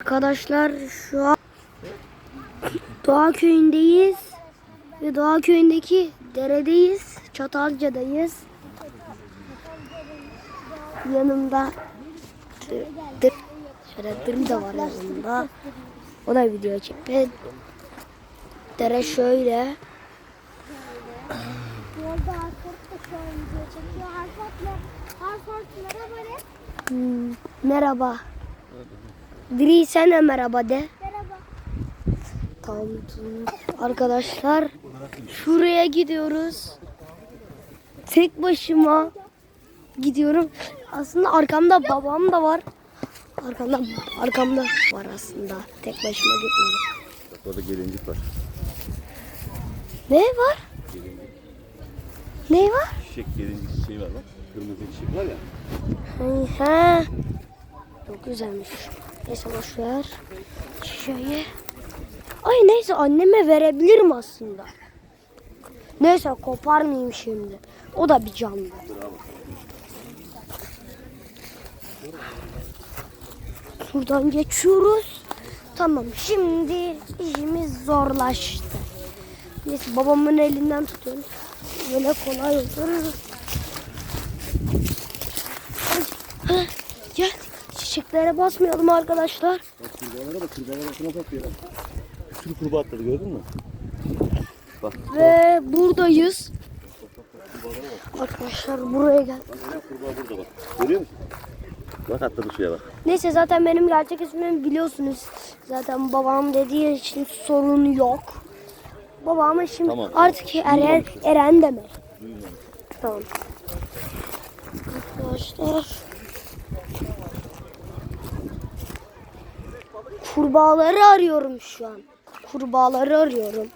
Arkadaşlar şu an Doğa köyündeyiz ve Doğa köyündeki deredeyiz. Çatalca'dayız. Yanımda dı- dır, şöyle dırı da var yanımda. O da video çekti. Dere şöyle. Hmm, merhaba. Diri sen de merhaba de. Merhaba. Tamam. Arkadaşlar şuraya gidiyoruz. Tek başıma gidiyorum. Aslında arkamda babam da var. Arkamda arkamda var aslında. Tek başıma gitmiyorum. Orada gelincik var. Ne var? Ne var? Çiçek gelincik şey var bak. Kırmızı çiçek var ya. He. Çok güzelmiş. Neyse boş ver. Şöyle. Ay neyse anneme verebilirim aslında. Neyse koparmayayım şimdi. O da bir canlı. Şuradan geçiyoruz. Tamam şimdi işimiz zorlaştı. Neyse babamın elinden tutuyoruz. Böyle kolay olur. Heh, Gel. Çiçeklere basmayalım arkadaşlar. Bak kurbağalara bak kurbağalar altına bak ya. Bir sürü kurbağa atladı gördün mü? Bak Ve buradayız. Arkadaşlar buraya gel. kurbağa burada bak. Görüyor musun? Bak atladı suya bak. Neyse zaten benim gerçek ismimi biliyorsunuz. Zaten babam dediği için sorun yok. Babama şimdi Tamam. artık Eren, Eren deme. Tamam. Arkadaşlar. Kurbağaları arıyorum şu an. Kurbağaları arıyorum.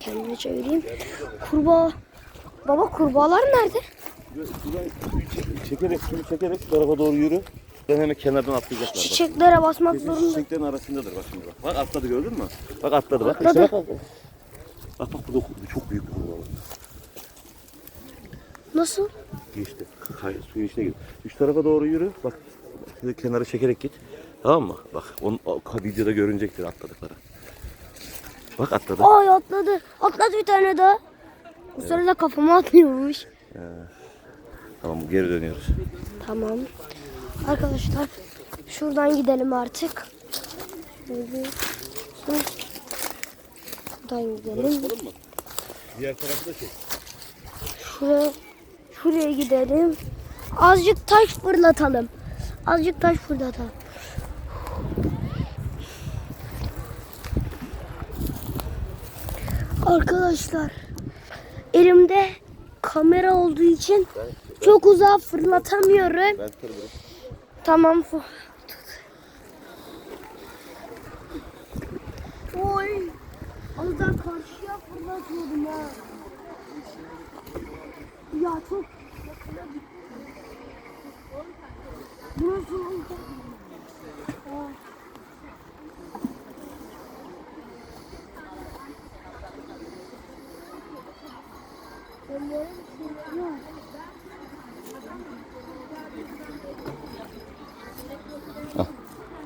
Kendimi çevireyim. Kurbağa. Baba kurbağalar nerede? Çekerek suyu çekerek şu tarafa doğru yürü. Ben hemen kenardan atlayacaklar bak. Çiçeklere basmak Kesin zorunda. çiçeklerin arasındadır bak şimdi bak. Bak atladı gördün mü? Bak atladı bak. Atladı. İşte bak, bak. Bak bak burada çok büyük bir kurbağa. Nasıl? Geçti. Kay, suyun içine gir. Şu tarafa doğru yürü. Bak. Şöyle kenara çekerek git. Tamam mı? Bak. Onun o, videoda görünecektir atladıkları. Bak atladı. Ay atladı. Atladı bir tane daha. Bu sırada kafama atlıyormuş. Tamam geri dönüyoruz. Tamam. Arkadaşlar şuradan gidelim artık. Şöyle. Şuradan gidelim. mı? Diğer tarafı da çek. Şuraya, şuraya gidelim. Azıcık taş fırlatalım. Azıcık taş fırlatalım. Arkadaşlar elimde kamera olduğu için çok uzağa fırlatamıyorum. Tamam. Oy. Daha karşıya fırlatıyordum ha. Ya çok Burası oldu. Ah. Ellerim sürüyor.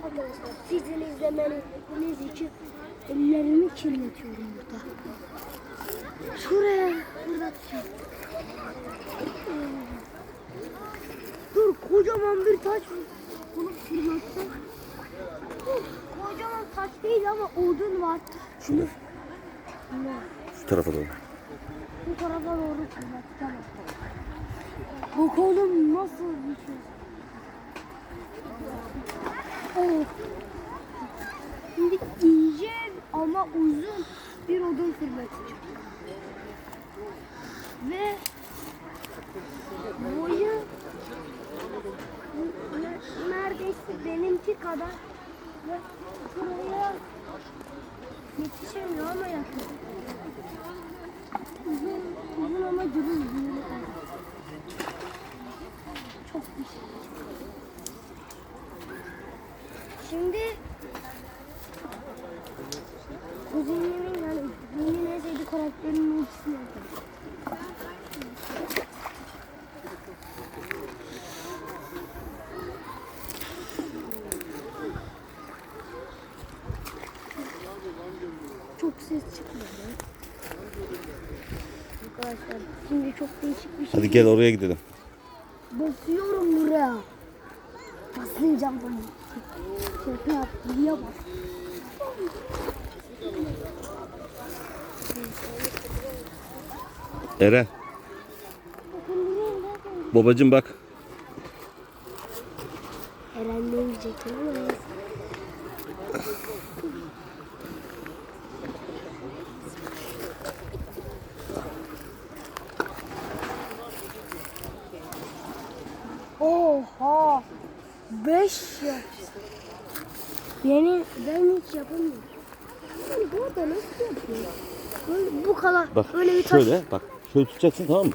Arkadaşlar sizin izlemeniz için ellerimi kirletiyorum burada. Şuraya fırlatacağım. Dur kocaman bir taş bunu fırlatsam. Uf, Kocaman taş değil ama odun var. Ne? Şu tarafa doğru. bu tarafa doğru. Bu kolum nasıl bir şey? Oh. Şimdi ince ama uzun bir odun fırlatacağım. Ve boyu ne- neredeyse benimki kadar yetişemiyor ama yakın. Uzun, uzun ama büyük. Çok güzel. Şimdi kuzenimin yani kuzenimin en sevdiği karakterinin ikisini yapalım. çok ses çıkmadı. Arkadaşlar şimdi çok değişik bir şey. Hadi gel oraya gidelim. Basıyorum buraya. Basınca bunu. Şaka yap. Buraya bas. Eren. Babacım bak. Eren ne yiyecek ama neyse. Oha! Beş yaş. Yani ben hiç yapamıyorum. Yani bu arada nasıl yapıyor? Böyle, bu kadar Bak böyle bir taş. şöyle bak. Şöyle tutacaksın tamam mı?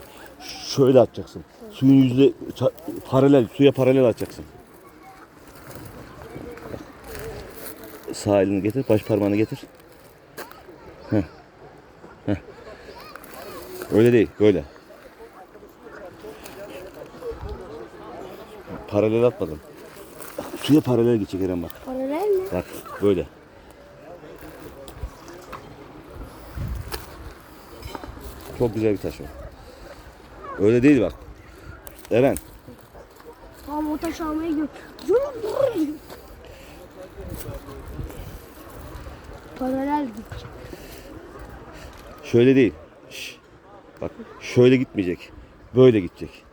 Şöyle atacaksın. Suyun yüzüne ça- paralel, suya paralel atacaksın. Bak. Sağ elini getir, baş parmağını getir. Heh. Heh. Öyle değil, böyle. Paralel atmadım. Suya paralel gidecek Eren bak. Paralel mi? Bak böyle. Çok güzel bir taş o. Öyle değil bak. Eren. Tamam o taş almaya gidiyorum. Paralel gidecek. Şöyle değil. Şş. Bak şöyle gitmeyecek. Böyle gidecek.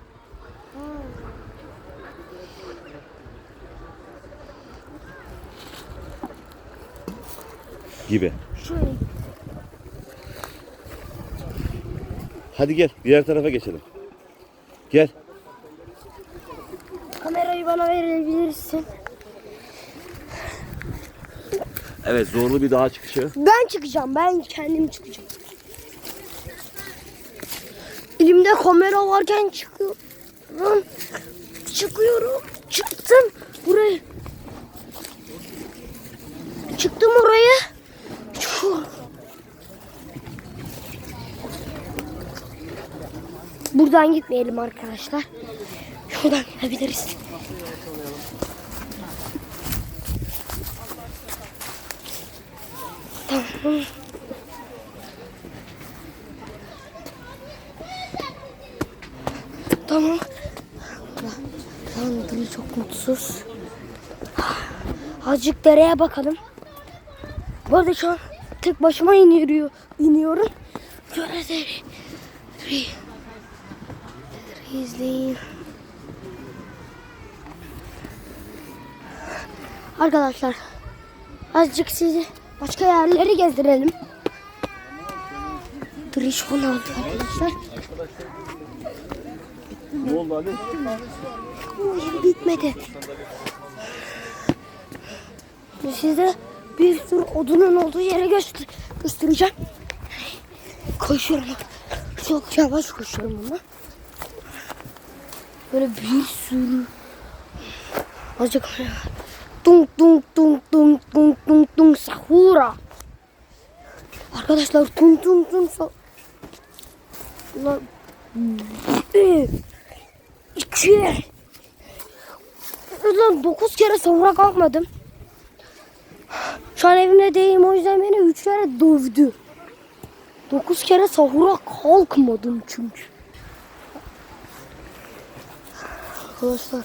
Gibi. Şöyle. Hadi gel diğer tarafa geçelim. Gel. Kamerayı bana verebilirsin. Evet zorlu bir dağ çıkışı. Ben çıkacağım. Ben kendim çıkacağım. Elimde kamera varken çıkıyorum. Çıkıyorum. Çıktım. Buraya. Çıktım oraya. Şu- Buradan gitmeyelim arkadaşlar. Şuradan gidebiliriz. Tamam. Tamam. Dili çok mutsuz. Azıcık dereye bakalım. Bu arada şu an tek başıma iniyor, iniyorum. Şöyle deri. İzleyin. Arkadaşlar azıcık sizi başka yerleri gezdirelim. Drişon aldı arkadaşlar. Ne oldu Ali? Oyun bitmedi. Size bir sürü odunun olduğu yere göster göstereceğim. Koşuyorum. Çok yavaş koşuyorum ama. Böyle bir sürü. Azıcık Tung tung tung tung tung tung tung sahura. Arkadaşlar tung tung tung sa... Ulan... Bir, iki, Ulan dokuz kere sahura kalkmadım. Şu an evimde değilim o yüzden beni üç kere dövdü. Dokuz kere sahura kalkmadım çünkü. Arkadaşlar.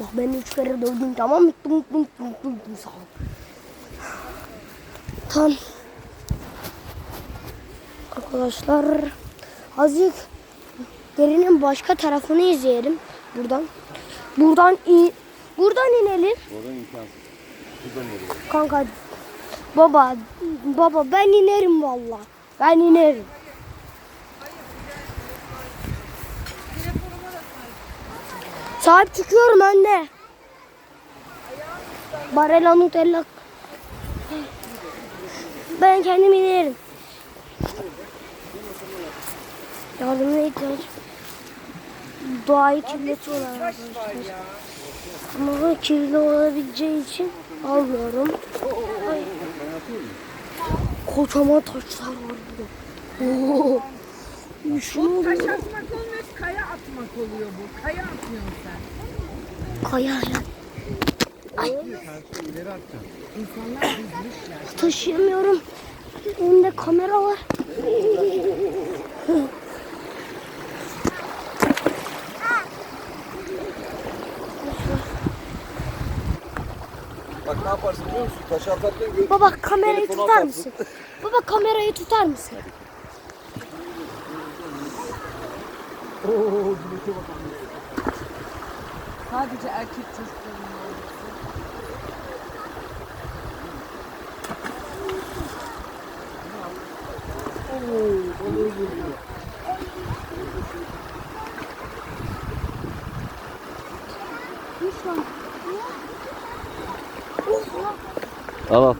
Bak beni üç kere dövdün tamam mı? Tung tung tung tung tung sahur. Tamam. Arkadaşlar azıcık derinin başka tarafını izleyelim buradan. Buradan in, buradan inelim. Oradan imkansız. Şuradan geliyor. Kanka baba baba ben inerim valla. Ben inerim. Sahip çıkıyorum anne. Barella Nutella. Ben kendim inerim. Yardımına ihtiyaç. Doğayı kirletiyorlar arkadaşlar. Ama kirli olabileceği için almıyorum. Ay. Kocaman taşlar var burada. Oo. Şunu Taş atmak atmak oluyor bu. Kaya atıyorsun sen. kaya ya. Taşıyamıyorum. Elimde kamera var. Bak ne yaparsın biliyor musun? Taşı atarken. Baba kamerayı tutar mısın? Baba kamerayı tutar mısın? Sadece erkek çocukların Al al.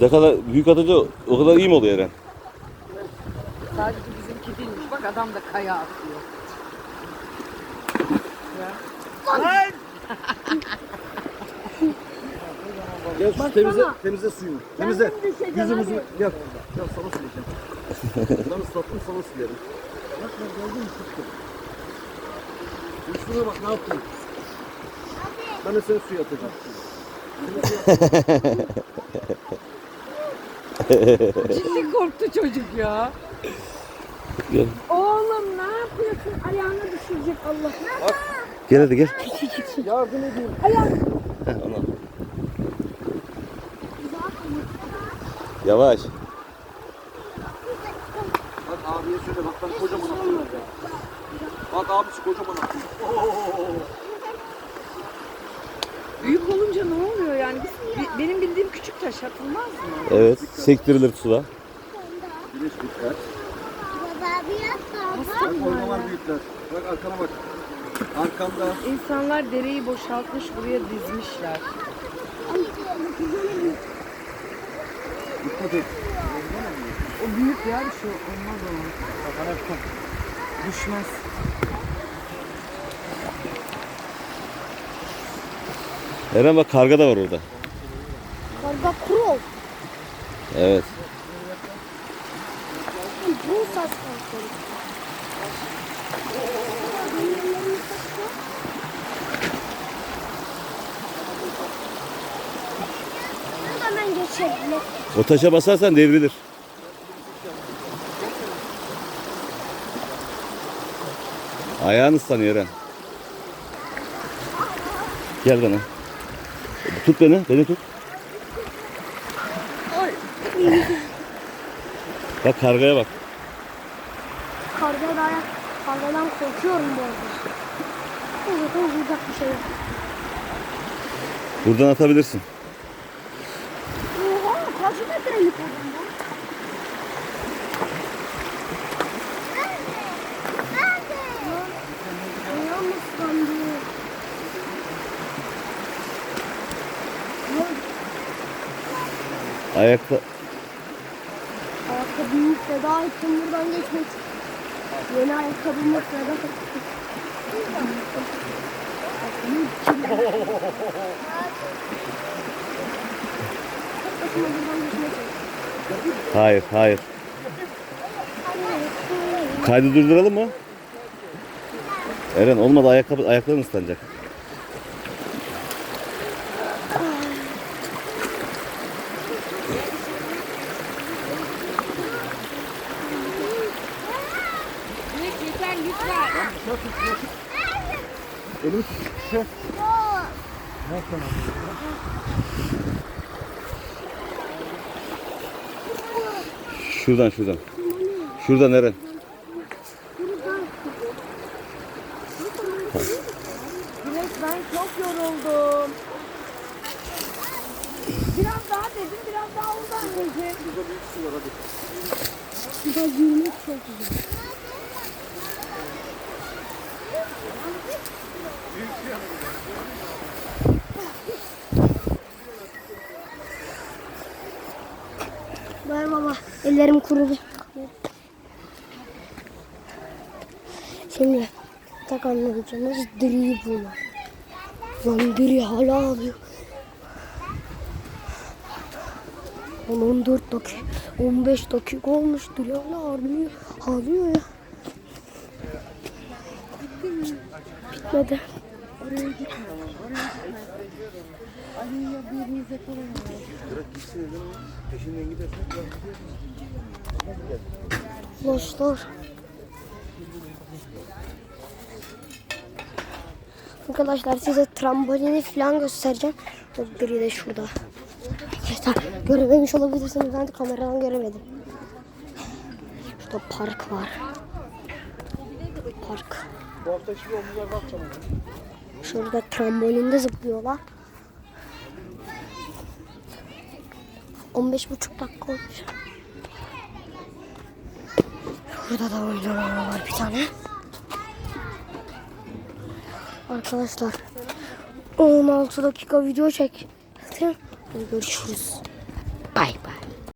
Ne kadar büyük atınca o kadar iyi mi oluyor Eren? Sadece bizimki değilmiş. Bak adam da kaya atıyor. Gel şu temizle, temizle suyunu. Temizle. Yüzümüzü gel. Gel sana sileceğim. ben ıslattım sana silerim. Bak gördün mü tuttum. Üstüne bak ne yaptın. Ben de seni suya atacağım. Ciddi korktu çocuk ya. Gel. Oğlum ne yapıyorsun? Ayağını düşürecek Allah. Gel hadi gel. Yardım edeyim. Heh, onu al. Yavaş. Bak abiye söyle bak ben kocaman atlıyorum. Bak abisi kocaman atlıyor. Büyük olunca ne oluyor yani? Biz- benim bildiğim küçük taş atılmaz mı? Evet. Sektirilir suda. Güneş büyükler. Baba bir yasla. Bak orada var büyükler. Bak arkana bak. Arkamda. İnsanlar dereyi boşaltmış buraya dizmişler. Dikkat et. O büyük ya bir şey olmaz ona. Bak ana Düşmez. Eren bak karga da var orada. Karga kuro. Evet. O taşa basarsan devrilir. Ayağın ıslanıyor Eren. Gel bana. Tut beni, beni tut. Bak kargaya bak. Karga da ayak. Kargadan korkuyorum bu arada. Zaten vuracak bir şey yok. Buradan atabilirsin. Oha kaç metrelik oğlum bu? Ayakta Ayakkabımı feda ettim buradan geçmek. Yeni ayakkabımı feda ettim. Hayır, hayır. Kaydı durduralım mı? Eren olmadı ayakkabı ayakların ıslanacak. Elimi tut. Şey. Şuradan şuradan. Şuradan Eren. Güneş ben çok yoruldum. Biraz daha dedim, biraz daha var hadi. Burada yürümek çok güzel. Ver baba. Ellerim kurudu. Şimdi tek anlayacağımız diriyi bulmak. Lan diri hala ağlıyor. Lan 14 dakika, 15 dakika olmuş diri hala ağlıyor. Ağlıyor ya. Bitmedi. Oraya gitme. Oraya gitme. Ali ya birinize koyun. Bırak gitsin dedim. Peşinden gidersen bırak gider. Dostlar. Arkadaşlar size trambolini falan göstereceğim. Biri de şurada. Arkadaşlar görememiş olabilirsiniz. Ben de kameradan göremedim. Şurada park var. Park. Bu hafta şimdi omuzlar bakacağım. Şurada trambolinde zıplıyorlar. 15 buçuk dakika olmuş. Burada da oynama var bir tane. Arkadaşlar 16 dakika video çektim. Görüşürüz.